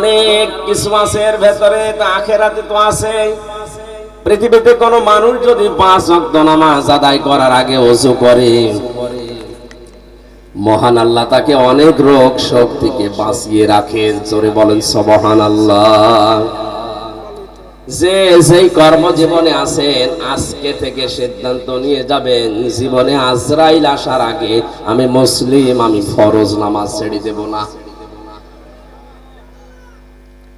অনেক কিছু এর ভেতরে, তা আখেরাতে তো আছে পৃথিবীতে কোনো মানুষ যদি পাঁচ অক্ত নামাজ আদায় করার আগে অজু করে, মহান আল্লাহ তাকে অনেক রোগ শোক থেকে বাঁচিয়ে রাখেন। জোরে বলেন সবহান আল্লাহ যে সেই কর্মজীবনে আছেন, আজকে থেকে সিদ্ধান্ত নিয়ে যাবেন, জীবনে আজরাইল আসার আগে আমি মুসলিম, আমি ফরজ নামাজ ছেড়ে দেব না।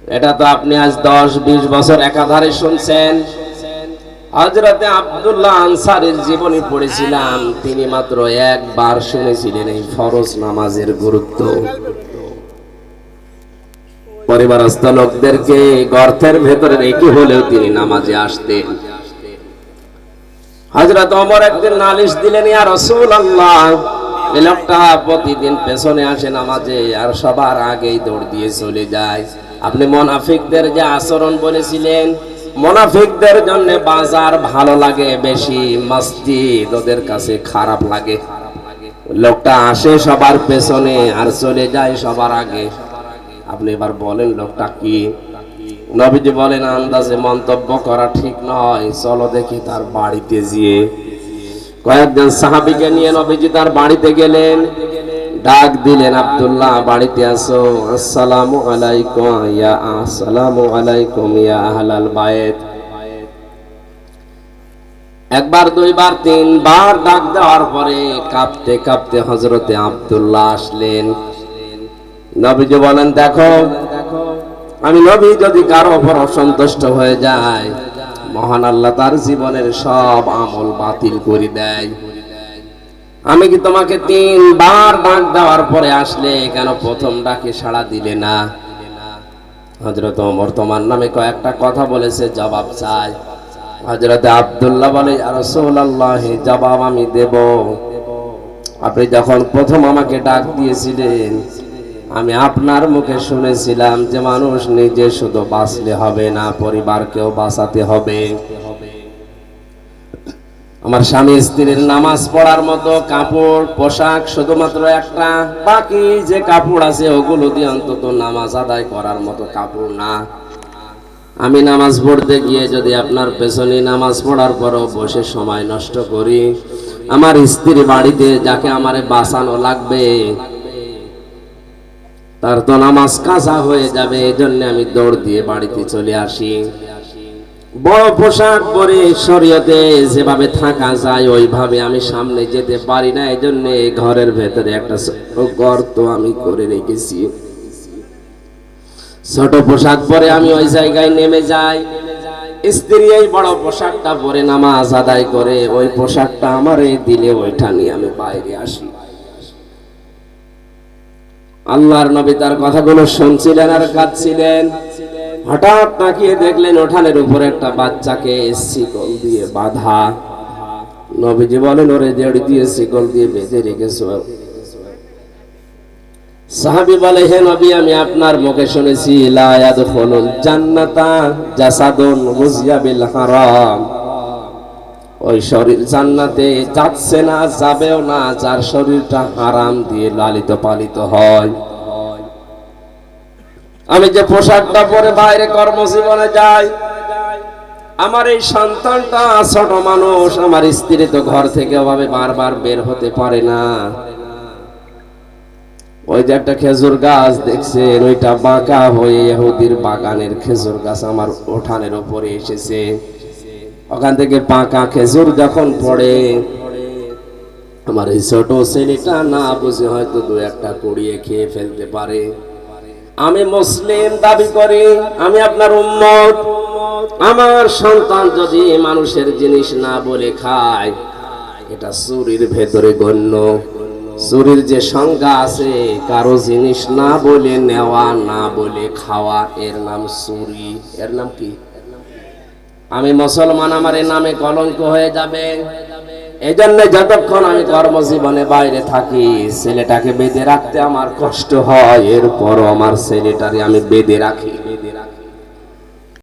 এটা তো আপনি আজ দশ, বিশ বছর একাধারে শুনছেন। হজরতে আব্দুল্লাহ আনসারের জীবনী পড়েছিলাম। তিনি মাত্র একবার শুনেছিলেন এই ফরজ নামাজের গুরুত্ব। পরিবারস্থ লোকদেরকে গর্তের ভেতরে রেখে হলেও তিনি নামাজে আসতেন। হজরত অমর একদিন নালিশ দিলেন, ইয়া রসুল আল্লাহ লোকটা প্রতিদিন পেছনে আসে নামাজে আর সবার আগেই দৌড় দিয়ে চলে যায়। আপনি মোনাফিকদের যে আচরণ বলেছিলেন, মোনাফিকদের জন্য বাজার ভালো লাগে, বেশি মসজিদ ওদের কাছে খারাপ লাগে। লোকটা আসে সবার পেছনে আর চলে যায় সবার আগে। আপনি এবার বলেন, লোকটা কি? নবীজি বলেন, আন্দাজে মন্তব্য করা ঠিক নয়, চলো দেখি তার বাড়িতে গিয়ে। কয়েকজন সাহাবিকে নিয়ে নবীজি তার বাড়িতে গেলেন। ডাক দিলেন, আব্দুল্লাহ, বাড়িতে আসো। আসসালামু আলাইকুম, ইয়া আসসালামু আলাইকুম, ইয়া আহলাল বাইত। একবার, দুইবার, তিনবার ডাক দেওয়ার পরে কাঁপতে কাঁপতে হজরতে আব্দুল্লাহ আসলেন। নবীজি বলেন, দেখো, আমি নবী যদি কারও ওপর অসন্তুষ্ট হয়ে যায়, মহান আল্লাহ তার জীবনের সব আমল বাতিল করে দেয়। আমি কি তোমাকে তিনবার ডাক দেওয়ার পরে আসলে কেন প্রথম ডাকে সাড়া দিলে না? হজরত ওমর তোমার নামে কয়েকটা কথা বলেছে, জবাব চাই। হজরতে আব্দুল্লাহ বলে আর রসৌল্লাহ জবাব আমি দেব। আপনি যখন প্রথম আমাকে ডাক দিয়েছিলেন, আমি আপনার মুখে শুনেছিলাম যে মানুষ নিজে শুধু বাঁচলে হবে না, পরিবারকেও বাঁচাতে হবে। আমার স্বামী স্ত্রীর নামাজ পড়ার মতো কাপড়, পোশাক শুধুমাত্র একটা। বাকি যে কাপড় আছে, ওগুলো দিয়ে অন্তত নামাজ আদায় করার মতো কাপড় না। আমি নামাজ পড়তে গিয়ে যদি আপনার পেছনে নামাজ পড়ার পরও বসে সময় নষ্ট করি, আমার স্ত্রী বাড়িতে যাকে আমারে বাঁচানো লাগবে, তার তো নামাজ কাঁচা হয়ে যাবে এই জন্য আমি দৌড় দিয়ে বাড়িতে চলে আসি। বড় পোশাক পরে শরীয়তে যেভাবে থাকা যায়, ওইভাবে আমি সামনে যেতে পারি না। এই জন্য ঘরের ভেতরে একটা গর্ত আমি করে রেখেছি। ছোট পোশাক পরে আমি ওই জায়গায় নেমে যাই। স্ত্রী এই বড় পোশাকটা পরে নামাজ আদায় করে, ওই পোশাকটা আমারে দিলে ওইটা নিয়ে আমি বাইরে আসি। আল্লাহর নবী তার কথাগুলো শুনছিলেন আর কাঁদছিলেন। হঠাৎ তাকিয়ে দেখলেন ওঠানের উপর একটা বাচ্চাকে শিকল দিয়ে বাঁধা। নবীজি বলেন, ওরে দেড় দিয়ে শিকল দিয়ে বেঁধে রেখেছ? সাহাবি বলে, হে নবী, আমি আপনার মুখে শুনেছি লায়াদ ইয়াদখুলুল জান্নাতা জাসাদুন গুজিয়া বিল হারাম। ওই শরীর জান্নাতে যাচ্ছে না, যাবেও না, যার শরীরটা হারাম দিয়ে লালিত পালিত হয়। আমি যে পোশাকটা পরে বাইরে কর্মজীবনে যাই, আমার এই সন্তানটা ছোট মানুষ, আমার স্ত্রী তো ঘর থেকে ওভাবে বারবার বের হতে পারে না। ওই যে একটা খেজুর গাছ দেখছেন, ওইটা বাঁকা হয়ে ইহুদির বাগানের খেজুর গাছ আমার ওঠানের উপরে এসেছে। ওখান থেকে পাকা খেজুর যখন পড়ে, আমার এই ছোট ছেলেটা না বুঝে হয়তো দু একটা কুড়িয়ে খেয়ে ফেলতে পারে। আমি মুসলিম দাবি করি, আমি আপনার উম্মত। আমার সন্তান যদি মানুষের জিনিস না বলে খায়, এটা চুরির ভেতরে গণ্য। চুরির যে সংজ্ঞা আছে, কারও জিনিস না বলে নেওয়া, না বলে খাওয়া, এর নাম চুরি। এর নাম কি? আমি মুসলমান, আমার নামে কলঙ্ক হয়ে যাবে। এই জন্য যতক্ষণ আমি কর্মজীবনে বাইরে থাকি, ছেলেটাকে বেঁধে রাখতে আমার কষ্ট হয়। এরপরও আমার ছেলেটারে আমি বেঁধে রাখি।